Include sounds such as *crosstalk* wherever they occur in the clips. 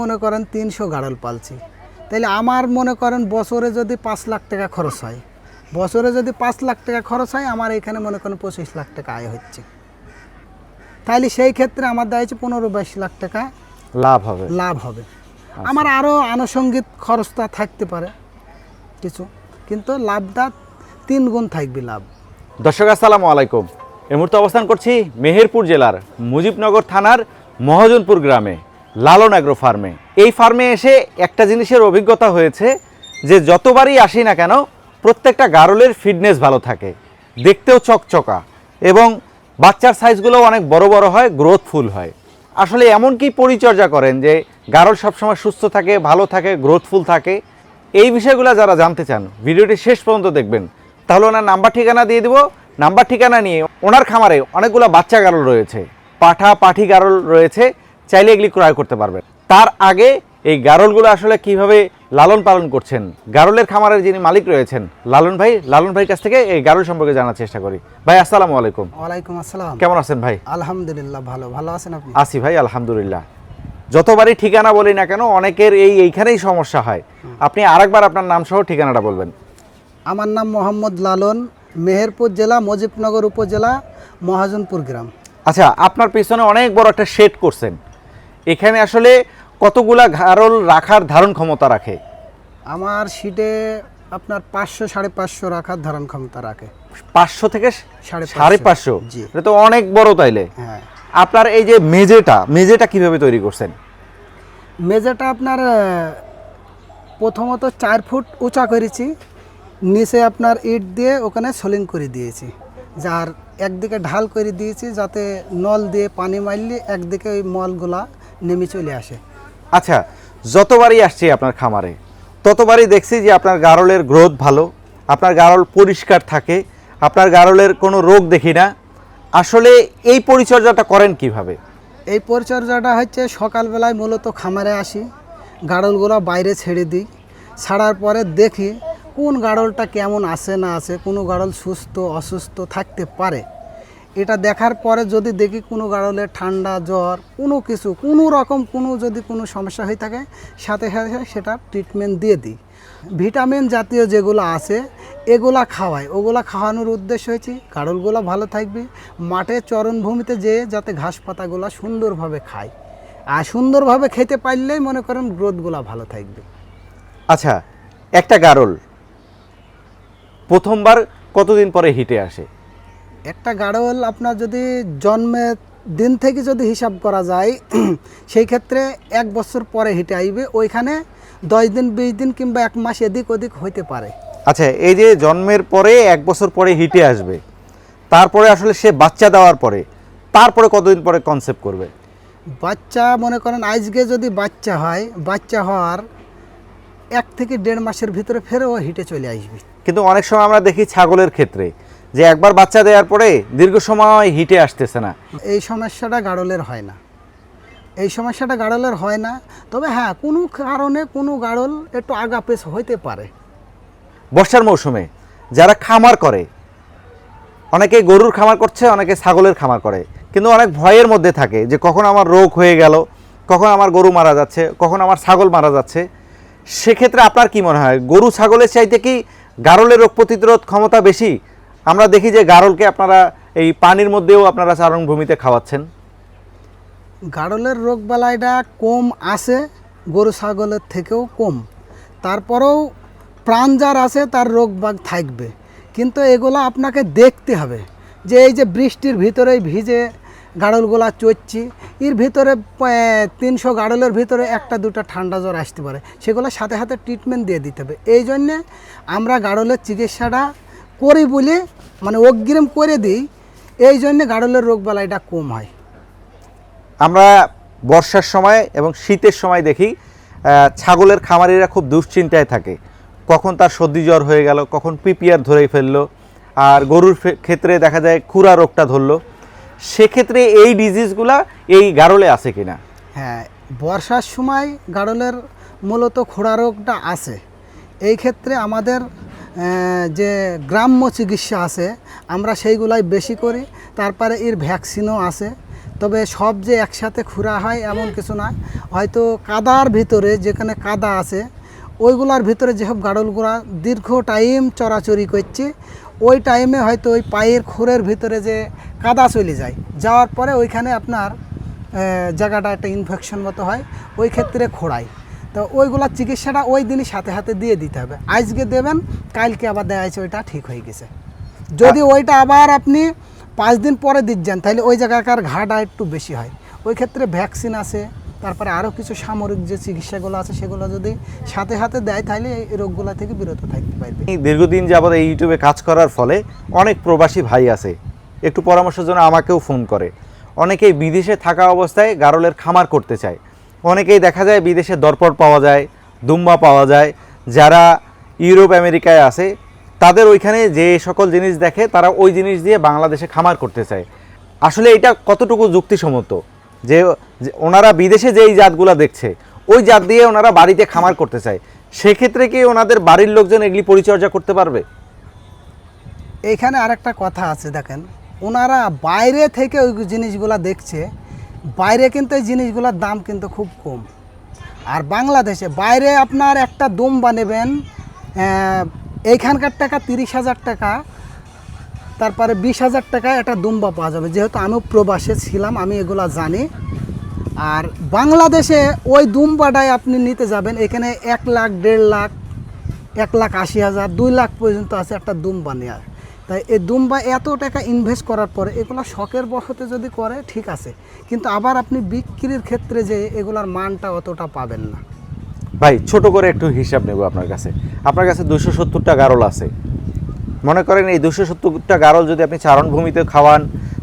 মনে করেন তিনশো গাড়ল পালছি। তাহলে আমার মনে করেন বছরে যদি পাঁচ লাখ টাকা খরচ হয় বছরে যদি পাঁচ লাখ টাকা খরচ হয় আমার এখানে মনে করেন পঁচিশ লাখ টাকা আয় হচ্ছে। তাহলে সেই ক্ষেত্রে আমার দেখা যাচ্ছে পনেরো বাইশ লাখ টাকা লাভ হবে। লাভ হবে। আমার আরও আনুষঙ্গিক খরচটা থাকতে পারে কিছু। কিন্তু লাভটা তিন গুণ থাকবে লাভ। দর্শক আসসালামু আলাইকুম। এই মুহূর্তে অবস্থান করছি মেহেরপুর জেলার মুজিবনগর থানার মহাজনপুর গ্রামে। লালন অ্যাগ্রো ফার্মে এই ফার্মে এসে একটা জিনিসের অভিজ্ঞতা হয়েছে যে যতবারই আসি না কেন, প্রত্যেকটা গারলের ফিটনেস ভালো থাকে। দেখতেও চকচকা এবং বাচ্চার সাইজগুলো অনেক বড় বড় হয় গ্রোথফুল হয়। আসলে এমন কি পরিচর্যা করেন যে গারল সবসময় সুস্থ থাকে, ভালো থাকে গ্রোথফুল থাকে? এই বিষয়গুলো যারা জানতে চান, ভিডিওটি শেষ পর্যন্ত দেখবেন। তাহলে ওনার নাম্বার ঠিকানা দিয়ে দিব। নাম্বার ঠিকানা নিয়ে ওনার খামারে অনেকগুলো বাচ্চা গারল রয়েছে। পাঠা পাঠি গারল রয়েছে। চাইলে এগুলি ক্রয় করতে পারবেন। তার আগে এই গারলগুলো আসলে কীভাবে লালন পালন করছেন? গারলের খামারের যিনি মালিক রয়েছেন লালন ভাই লালন ভাইয়ের কাছ থেকে এই গারল সম্পর্কে জানার চেষ্টা করি। ভাই আসসালামু আলাইকুম। ওয়ালাইকুম আসসালাম। কেমন আছেন ভাই? আলহামদুলিল্লাহ ভালো। ভালো আছেন আপনি? আসি ভাই আলহামদুলিল্লাহ। যতবারই ঠিকানা বলি না কেন অনেকের এই এইখানেই সমস্যা হয়। আপনি আরেকবার আপনার নাম সহ ঠিকানাটা বলবেন। আমার নাম মোহাম্মদ লালন মেহেরপুর জেলা মজিবনগর উপজেলা মহাজনপুর গ্রাম। আচ্ছা আপনার পিছনে অনেক বড় একটা শেড করছেন। এখানে আসলে কতগুলা ঘারল রাখার ধারণ ক্ষমতা রাখে? আমার সিটে আপনার পাঁচশো সাড়ে পাঁচশো রাখার ধারণ ক্ষমতা রাখে। পাঁচশো থেকে সাড়ে পাঁচশো এটা তো অনেক বড় তাইলে। হ্যাঁ। আপনার এই যে মেজেটা মেজেটা কীভাবে তৈরি করছেন? মেজাটা আপনার প্রথমত চার ফুট উঁচা করেছি নিচে আপনার ইট দিয়ে ওখানে সোলিং করে দিয়েছি। যার একদিকে ঢাল করে দিয়েছি যাতে নল দিয়ে পানি মারলে একদিকে ওই মলগুলা নেমে চলে আসে। আচ্ছা যতবারই আসছি আপনার খামারে ততবারই দেখছি যে আপনার গারলের গ্রোথ ভালো আপনার গারল পরিষ্কার থাকে আপনার গারলের কোনো রোগ দেখি না। আসলে এই পরিচর্যাটা করেন কীভাবে? এই পরিচর্যাটা হচ্ছে সকালবেলায় মূলত খামারে আসি গাড়লগুলো বাইরে ছেড়ে দিই ছাড়ার পরে দেখি কোন গাড়লটা কেমন আছে না আছে কোনো গাড়ল সুস্থ অসুস্থ থাকতে পারে। এটা দেখার পরে যদি দেখি কোনো গাড়লে ঠান্ডা, জ্বর, কোনো কিছু, কোনো রকম কোনো যদি কোনো সমস্যা হয়ে থাকে, সাথে সাথে সেটা ট্রিটমেন্ট দিয়ে দিই। ভিটামিন জাতীয় যেগুলো আছে, এগুলা খাওয়াই। ওগুলা খাওয়ানোর উদ্দেশ্য হয়েছে গাড়লগুলো ভালো থাকবে, মাঠে চরণভূমিতে যেয়ে যাতে ঘাস পাতাগুলো সুন্দরভাবে খায়। আর সুন্দরভাবে খেতে পারলেই মনে করেন গ্রোথগুলো ভালো থাকবে। আচ্ছা একটা গারল প্রথমবার কতদিন পরে হিটে আসে? একটা গাড়ল আপনার যদি জন্মের দিন থেকে যদি হিসাব করা যায় *clears throat* সেই ক্ষেত্রে এক বছর পরে হিটে আইবে ওইখানে দশ দিন বিশ দিন কিংবা এক মাস এদিক ওদিক হইতে পারে। আচ্ছা এই যে জন্মের পরে এক বছর পরে হিটে আসবে তারপরে আসলে সে বাচ্চা দেওয়ার পরে তারপরে কতদিন পরে কনসেপ্ট করবে? বাচ্চা মনে করেন আজকে যদি বাচ্চা হয় বাচ্চা হওয়ার এক থেকে দেড় মাসের ভিতরে ফেরেও হিটে চলে আসবে। কিন্তু অনেক সময় আমরা দেখি ছাগলের ক্ষেত্রে যে একবার বাচ্চা দেওয়ার পরে দীর্ঘ সময় হিটে আসতেছে না। এই সমস্যাটা গাড়লের হয় না। এই সমস্যাটা গাড়লের হয় না। তবে হ্যাঁ কোনো কারণে কোনো গাড়ল একটু আগাপেছ হইতে পারে। বর্ষার মৌসুমে যারা খামার করে অনেকে গরুর খামার করছে অনেকে ছাগলের খামার করে। কিন্তু অনেক ভয়ের মধ্যে থাকে যে কখন আমার রোগ হয়ে গেল কখন আমার গরু মারা যাচ্ছে কখন আমার ছাগল মারা যাচ্ছে। সেক্ষেত্রে আপনার কি মনে হয় গরু ছাগলের চাইতে কি গারলের রোগ প্রতিরোধ ক্ষমতা বেশি আমরা দেখি যে গারলকে আপনারা এই পানির মধ্যেও আপনারা চারণভূমিতে খাওয়াচ্ছেন। গাড়লের রোগ বালাইটা কম আছে, গরু ছাগলের থেকেও কম। তারপরেও প্রাণ যার আছে, তার রোগ বাগ থাকবে। কিন্তু এগুলো আপনাকে দেখতে হবে যে এই যে বৃষ্টির ভিতরেই ভিজে গাড়লগুলা চড়ছি, এর ভিতরে তিনশো গাড়লের ভিতরে একটা, দুটো ঠান্ডা জ্বর আসতে পারে। সেগুলো সাথে সাথে ট্রিটমেন্ট দিয়ে দিতে হবে। এই জন্যে আমরা গাড়লের চিকিৎসাটা করি বলে মানে অগ্রিম করে দিই এই জন্যে গাড়লের রোগ বালাইটা কম হয়। আমরা বর্ষার সময় এবং শীতের সময় দেখি ছাগলের খামারিরা খুব দুশ্চিন্তায় থাকে। কখন তার সর্দি জ্বর হয়ে গেল কখন পিপিআর ধরে ফেলল আর গরুর ক্ষেত্রে দেখা যায় খুরা রোগটা ধরলো। সেক্ষেত্রে এই ডিজিজগুলা এই গারলে আছে কিনা? হ্যাঁ বর্ষার সময় গাড়লের মূলত খোড়া রোগটা আছে। এই ক্ষেত্রে আমাদের যে গ্রাম্য চিকিৎসা আছে, আমরা সেইগুলাই বেশি করি। তারপরে এর ভ্যাকসিনও আছে। তবে সব যে একসাথে খুঁড়া হয় এমন কিছু না। হয়তো কাদার ভিতরে যেখানে কাদা আছে, ওইগুলার ভিতরে যেসব গাড়লগুলা দীর্ঘ টাইম চড়াচড়ি করছে, ওই টাইমে হয়তো ওই পায়ের খুরের ভিতরে যে কাদা চলে যায়। যাওয়ার পরে ওইখানে আপনার জায়গাটা একটা ইনফেকশন মতো হয়, ওই ক্ষেত্রে খোড়ায়। তো ওইগুলার চিকিৎসাটা ওই দিনই সাথে সাথে দিয়ে দিতে হবে। আজকে দেবেন কালকে আবার দেওয়া যাচ্ছে ওইটা ঠিক হয়ে গেছে। যদি ওইটা আবার আপনি পাঁচ দিন পরে দিচ্ছেন তাহলে ওই জায়গাকার ঘাটা একটু বেশি হয়। ওই ক্ষেত্রে ভ্যাকসিন আছে তারপরে আরও কিছু সামরিক যে চিকিৎসাগুলো আছে সেগুলো যদি সাথে সাথে দেয় তাহলে এই রোগগুলো থেকে বিরত থাকতে পারবে। এই দীর্ঘদিন যাবত এই ইউটিউবে কাজ করার ফলে অনেক প্রবাসী ভাই আছে একটু পরামর্শের জন্য আমাকেও ফোন করে। অনেকেই বিদেশে থাকা অবস্থায় গারলের খামার করতে চায়। অনেকেই দেখা যায় বিদেশে দরপট পাওয়া যায়, দুম্বা পাওয়া যায়। যারা ইউরোপ, আমেরিকায় আছে, তাদের ওইখানে যে সকল জিনিস দেখে, তারা ওই জিনিস দিয়ে বাংলাদেশে খামার করতে চায়। আসলে এটা কতটুকু যুক্তিসম্মত? যে ওনারা বিদেশে যেই জাতগুলো দেখছে, ওই জাত দিয়ে ওনারা বাড়িতে খামার করতে চায়। সেক্ষেত্রে কি ওনাদের বাড়ির লোকজন এগুলি পরিচর্যা করতে পারবে? এইখানে আরেকটা কথা আছে, দেখেন। ওনারা বাইরে থেকে ওই জিনিসগুলো দেখছে বাইরে কিন্তু এই জিনিসগুলোর দাম কিন্তু খুব কম। আর বাংলাদেশে বাইরে আপনার একটা দম বানাবেন এইখানকার টাকা তিরিশ হাজার টাকা, তারপরে বিশ হাজার টাকা একটা দুম্বা পাওয়া যাবে। যেহেতু আমিও প্রবাসে ছিলাম, আমি এগুলা জানি। আর বাংলাদেশে ওই দুম্বাটাই আপনি নিতে যাবেন, এখানে এক লাখ, দেড় লাখ, এক লাখ আশি হাজার, দুই লাখ পর্যন্ত আছে একটা দুম্বা নেওয়ার তাই এই দুম্বা এত টাকা ইনভেস্ট করার পরে এগুলো শখের বসতে যদি করে, ঠিক আছে। কিন্তু আবার আপনি বিক্রির ক্ষেত্রে যে এগুলার মানটা অতটা পাবেন না। ভাই, ছোট করে একটু হিসাব নেব আপনার কাছে। আপনার কাছে দুশো সত্তরটা গারল আছে। মনে করেন এই দুশো সত্তরটা গারল যদি আপনি চারণভূমিতে খাওয়ান,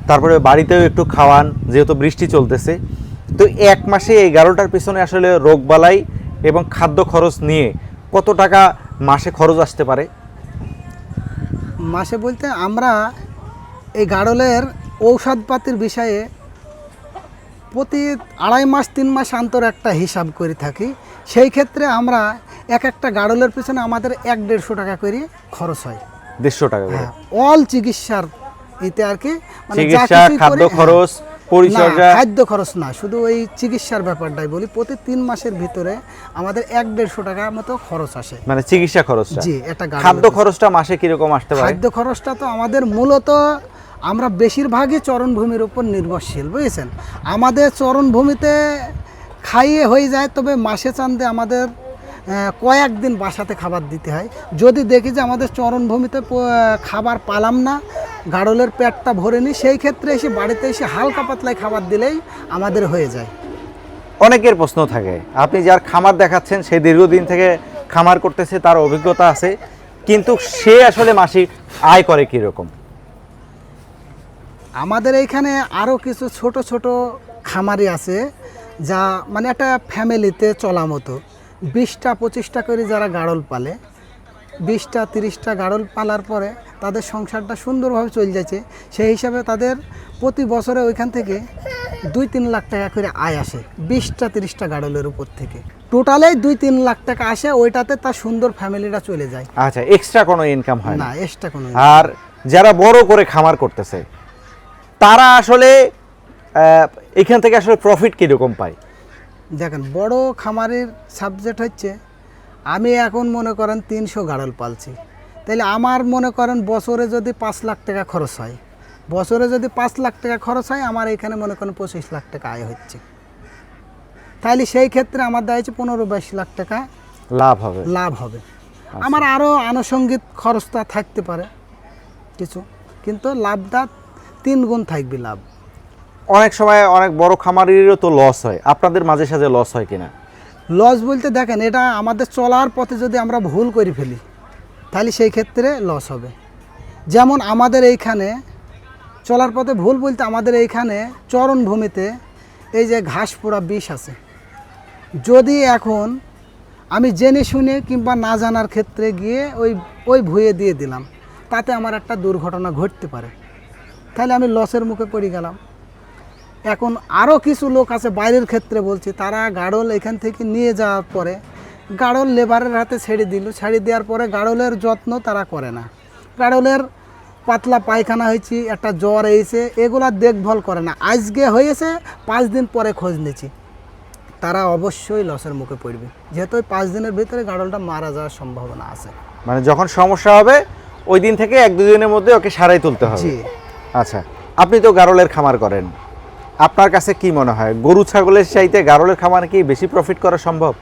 তারপরে বাড়িতেও একটু খাওয়ান, যেহেতু বৃষ্টি চলতেছে, তো এক মাসে এই গারলটার পিছনে আসলে রোগবালাই এবং খাদ্য খরচ নিয়ে কত টাকা মাসে খরচ আসতে পারে? মাসে বলতে আমরা এই গাড়লের ঔষধপাতির বিষয়ে প্রতি আড়াই মাস তিন মাস অন্তর একটা হিসাব করে থাকি। সেই ক্ষেত্রে আমরা এক একটা গাড়লের পিছনে আমাদের এক দেড়শো টাকা করে খরচ হয়। দেড়শো টাকা হ্যাঁ অল চিকিৎসার এতে আর কি মানে চিকিৎসা খাদ্য হ্যাঁ। খরচ পরিচর্যা। খাদ্য খরচ না শুধু ওই চিকিৎসার ব্যাপারটাই বলি। প্রতি তিন মাসের ভিতরে আমাদের এক দেড়শো টাকা মতো খরচ আসে। মানে চিকিৎসা খরচটা? জি একটা খাদ্য খরচটা মাসে কীরকম আসতে পারে? খাদ্য খরচটা তো আমাদের মূলত আমরা বেশিরভাগই চরণভূমির উপর নির্ভরশীল বুঝেছেন? আমাদের চরণভূমিতে খাইয়ে হয়ে যায় তবে মাসে চান্দে আমাদের কয়েকদিন বাসাতে খাবার দিতে হয়। যদি দেখি যে আমাদের চরণভূমিতে খাবার পালাম না গাড়লের পেটটা ভরে নিই সেই ক্ষেত্রে এসে বাড়িতে এসে হালকা পাতলায় খাবার দিলেই আমাদের হয়ে যায়। অনেকের প্রশ্ন থাকে আপনি যার খামার দেখাচ্ছেন সে দীর্ঘদিন থেকে খামার করতেছে তার অভিজ্ঞতা আছে কিন্তু সে আসলে মাসিক আয় করে কীরকম? আমাদের এইখানে আরও কিছু ছোট ছোট খামারি আছে যা মানে একটা ফ্যামিলিতে চলা মতো। বিশটা পঁচিশটা করে যারা গাড়ল পালে বিশটা তিরিশটা গাড়ল পালার পরে তাদের সংসারটা সুন্দরভাবে চলে যাচ্ছে। সেই হিসাবে তাদের প্রতি বছরে ওইখান থেকে দুই তিন লাখ টাকা করে আয় আসে বিশটা তিরিশটা গাড়লের উপর থেকে। টোটালেই দুই তিন লাখ টাকা আসে ওইটাতে তার সুন্দর ফ্যামিলিটা চলে যায়। আচ্ছা এক্সট্রা কোনো ইনকাম হয় না। না এক্সট্রা কোনো আর যারা বড় করে খামার করতেছে তারা আসলে এখান থেকে আসলে প্রফিট কীরকম পায়? দেখেন বড় খামারের সাবজেক্ট হচ্ছে আমি এখন মনে করেন তিনশো গাড়ল পালছি। তাহলে আমার মনে করেন বছরে যদি পাঁচ লাখ টাকা খরচ হয় বছরে যদি পাঁচ লাখ টাকা খরচ হয় আমার এখানে মনে করেন পঁচিশ লাখ টাকা আয় হচ্ছে। তাহলে সেই ক্ষেত্রে আমার দেখা যাচ্ছে পনেরো বাইশ লাখ টাকা লাভ হবে। লাভ হবে। আমার আরও আনুষঙ্গিক খরচটা থাকতে পারে কিছু। কিন্তু লাভটা তিন গুণ থাকবে লাভ। অনেক সময় অনেক বড় খামারিরও তো লস হয়। আপনাদের মাঝে সাঝে লস হয় কিনা? লস বলতে দেখেন এটা আমাদের চলার পথে যদি আমরা ভুল করে ফেলি তাহলে সেই ক্ষেত্রে লস হবে। যেমন আমাদের এইখানে চলার পথে ভুল বলতে আমাদের এইখানে চরণভূমিতে এই যে ঘাস পোড়া বিষ আছে। যদি এখন আমি জেনে শুনে কিংবা না জানার ক্ষেত্রে গিয়ে ওই ওই ভুয়ে দিয়ে দিলাম, তাতে আমার একটা দুর্ঘটনা ঘটতে পারে। তাহলে আমি লসের মুখে পড়ে গেলাম। এখন আরও কিছু লোক আছে বাইরের ক্ষেত্রে বলছি, তারা গাড়ল এখান থেকে নিয়ে যাওয়ার পরে গাড়ল লেবারের হাতে ছেড়ে দিল। ছেড়ে দেওয়ার পরে গাড়লের যত্ন তারা করে না। গাড়লের পাতলা পায়খানা হয়েছে একটা জ্বর হয়েছে এগুলা দেখভাল করে না। আজকে হয়েছে পাঁচ দিন পরে খোঁজ নিচ্ছি তারা অবশ্যই লসের মুখে পড়বে। যেহেতু ওই পাঁচ দিনের ভিতরে গাড়লটা মারা যাওয়ার সম্ভাবনা আছে। মানে যখন সমস্যা হবে ওই দিন থেকে এক দুদিনের মধ্যে ওকে সারাই তুলতে হবে। জি। আচ্ছা আপনি তো গারলের খামার করেন। আপনার কাছে কি মনে হয়? গরু ছাগলের চাইতে গারলের খামার কি বেশি প্রফিট করা সম্ভব?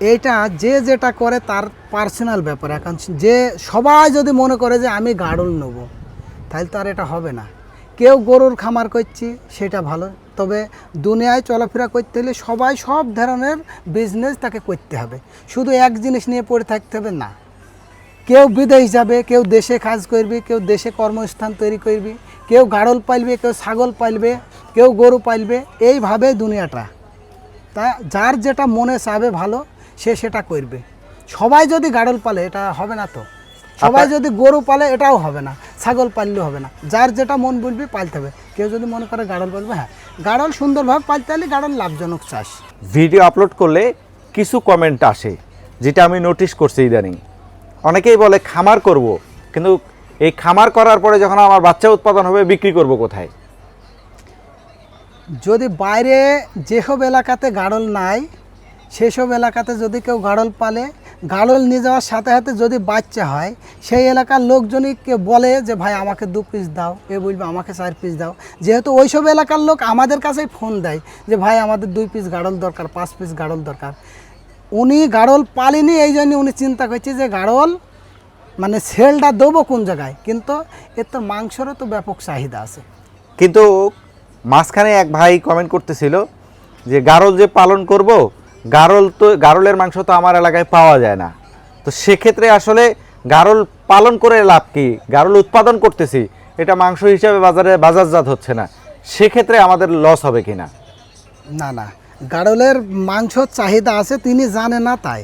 এইটা যে যেটা করে তার পার্সোনাল ব্যাপার। এখন যে সবাই যদি মনে করে যে আমি গাড়ল নেব, তাহলে তো আর এটা হবে না। কেউ গরুর খামার করছি, সেটা ভালো। তবে দুনিয়ায় চলাফেরা করতে হলে সবাই সব ধরনের বিজনেস তাকে করতে হবে। শুধু এক জিনিস নিয়ে পড়ে থাকতে হবে না। কেউ বিদেশ যাবে, কেউ দেশে কাজ করবে, কেউ দেশে কর্মস্থান তৈরি করবে, কেউ গাড়ল পালবে, কেউ ছাগল পালবে, কেউ গরু পালবে, এইভাবে দুনিয়াটা। তা যার যেটা মনে চাবে ভালো সে সেটা করবে। সবাই যদি গাড়ল পালে এটা হবে না তো। সবাই যদি গরু পালে এটাও হবে না। ছাগল পাললেও হবে না। যার যেটা মন বলবে পালতে হবে। কেউ যদি মনে করে গাড়ল পালবে হ্যাঁ গাড়ল সুন্দরভাবে পালতে হলে গাড়ল লাভজনক চাষ। ভিডিও আপলোড করলে কিছু কমেন্ট আসে যেটা আমি নোটিশ করছি ইদানিং। অনেকেই বলে খামার করব। কিন্তু এই খামার করার পরে যখন আমার বাচ্চা উৎপাদন হবে বিক্রি করব কোথায়? যদি বাইরে যেসব এলাকাতে গাড়ল নাই সেসব এলাকাতে যদি কেউ গাড়ল পালে, গাড়ল নিয়ে যাওয়ার সাথে সাথে যদি বাচ্চা হয়, সেই এলাকার লোকজনই কে বলে যে, ভাই, আমাকে দু পিস দাও। এ বলবে, আমাকে চার পিস দাও। যেহেতু ওইসব এলাকার লোক আমাদের কাছেই ফোন দেয় যে, ভাই, আমাদের দুই পিস গাড়ল দরকার, পাঁচ পিস গাড়ল দরকার। উনি গাড়ল পালেনি, এই জন্য উনি চিন্তা করছে যে, গাড়ল মানে সেলটা দেবো কোন জায়গায়? কিন্তু এর তো মাংসরও তো ব্যাপক চাহিদা আছে। কিন্তু মাঝখানে এক ভাই কমেন্ট করতেছিল যে গারল যে পালন করব গারল তো, গারলের মাংস তো আমার এলাকায় পাওয়া যায় না। তো সেক্ষেত্রে আসলে গারল পালন করে লাভ কি? গারল উৎপাদন করতেছি, এটা মাংস হিসাবে বাজারে বাজারজাত হচ্ছে না। সেক্ষেত্রে আমাদের লস হবে কি না না না গাড়লের মাংস চাহিদা আছে, তিনি জানে না তাই।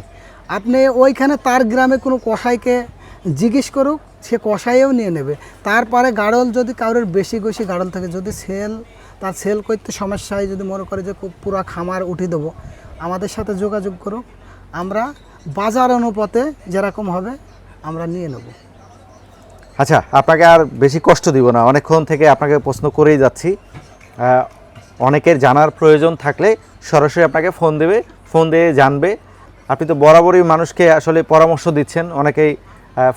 আপনি ওইখানে তার গ্রামে কোনো কষাইকে জিজ্ঞেস করুক, সে কষাইও নিয়ে নেবে। তারপরে গাড়ল যদি কারোর বেশি বেশি গাড়ল থাকে, যদি সেল, তার সেল করতে সমস্যা হয়, যদি মনে করে যে পুরো খামার উঠে দেবো আমাদের সাথে যোগাযোগ করুক। আমরা বাজার অনুপাতে যেরকম হবে, আমরা নিয়ে নেব। আচ্ছা আপনাকে আর বেশি কষ্ট দিব না। অনেকক্ষণ থেকে আপনাকে প্রশ্ন করেই যাচ্ছি। অনেকের জানার প্রয়োজন থাকলে সরাসরি আপনাকে ফোন দেবে, ফোন দিয়ে জানবে। আপনি তো বরাবরই মানুষকে আসলে পরামর্শ দিচ্ছেন। অনেকেই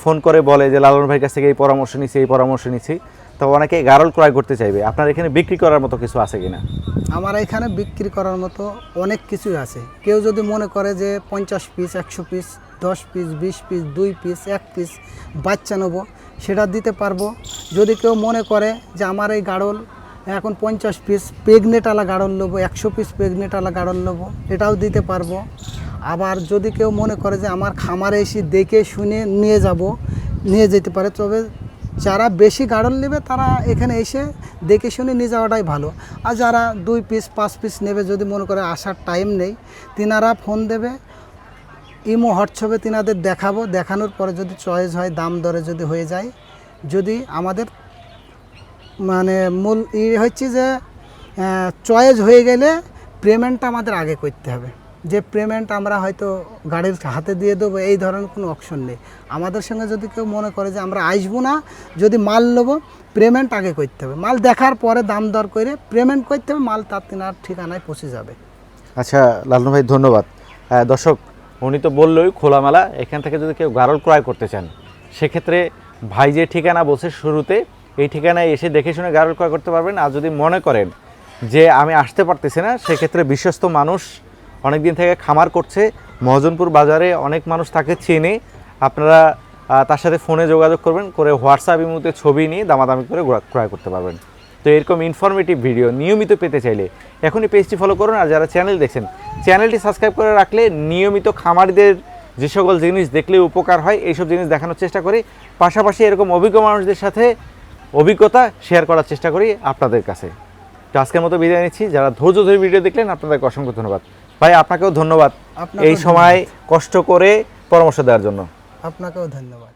ফোন করে বলে যে, লালন ভাইয়ের কাছ থেকে এই পরামর্শ নিচ্ছি, এই পরামর্শ নিচ্ছি। তো অনেকে গারল ক্রয় করতে চাইবে। আপনার এখানে বিক্রি করার মতো কিছু আছে কিনা? আমার এখানে বিক্রি করার মতো অনেক কিছুই আছে। কেউ যদি মনে করে যে পঞ্চাশ পিস একশো পিস দশ পিস বিশ পিস দুই পিস এক পিস বাচ্চা নেব, সেটা দিতে পারব। যদি কেউ মনে করে যে আমার এই গাড়ল এখন পঞ্চাশ পিস প্রেগনেটালা গাড়ল নেব, একশো পিস প্রেগনেটালা গাড়ল নেব, এটাও দিতে পারব। আবার যদি কেউ মনে করে যে আমার খামারে এসে দেখে শুনে নিয়ে যাব, নিয়ে যেতে পারে, তবে যারা বেশি গাড়ল নেবে তারা এখানে এসে দেখে শুনে নিয়ে যাওয়াটাই ভালো। আর যারা দুই পিস পাঁচ পিস নেবে যদি মনে করে আসার টাইম নেই, তিনারা ফোন দেবে, ইমো হোয়াটসঅ্যাপে তিনাদের দেখাবো। দেখানোর পরে যদি চয়েস হয়, দাম দরে যদি হয়ে যায়, যদি আমাদের মানে মূল ই হচ্ছে যে চয়েস হয়ে গেলে পেমেন্টটা আমাদের আগে করতে হবে। যে পেমেন্ট আমরা হয়তো গাড়ির হাতে দিয়ে দেবো, এই ধরনের কোনো অপশন নেই। আমাদের সঙ্গে যদি কেউ মনে করে যে আমরা আসব না, যদি মাল নেব পেমেন্ট আগে করতে হবে। মাল দেখার পরে দাম দর করে পেমেন্ট করতে হবে, মাল তার তিনার ঠিকানায় পৌঁছে যাবে। আচ্ছা লালন ভাই, ধন্যবাদ। দর্শক, উনি তো বললোই খোলামেলা, এখান থেকে যদি কেউ গারল ক্রয় করতে চান, সেক্ষেত্রে ভাই যে ঠিকানা বলছে শুরুতে, এই ঠিকানায় এসে দেখে শুনে গারল ক্রয় করতে পারবেন। আর যদি মনে করেন যে আমি আসতে পারতেছি না, সেক্ষেত্রে বিশ্বস্ত মানুষ অনেক দিন থেকে খামার করছে। মহাজনপুর বাজারে অনেক মানুষ তাকে চেনে। আপনারা তার সাথে ফোনে যোগাযোগ করবেন, করে হোয়াটসঅ্যাপ ইমুতে ছবি নিয়ে দামাদামি করে ক্রয় করতে পারবেন। তো এরকম ইনফরমেটিভ ভিডিও নিয়মিত পেতে চাইলে এখনই পেজটি ফলো করুন আর যারা চ্যানেল দেখছেন চ্যানেলটি সাবস্ক্রাইব করে রাখলে নিয়মিত খামারিদের যে সকল জিনিস দেখলে উপকার হয়, এইসব জিনিস দেখানোর চেষ্টা করি। পাশাপাশি এরকম অভিজ্ঞ মানুষদের সাথে অভিজ্ঞতা শেয়ার করার চেষ্টা করি আপনাদের কাছে। তো আজকের মতো বিদায় নিচ্ছি। যারা ধৈর্য ধরে ভিডিও দেখলেন, আপনাদেরকে অসংখ্য ধন্যবাদ। ভাই আপনাকেও ধন্যবাদ এই সময় কষ্ট করে পরামর্শ দেওয়ার জন্য। আপনাকেও ধন্যবাদ।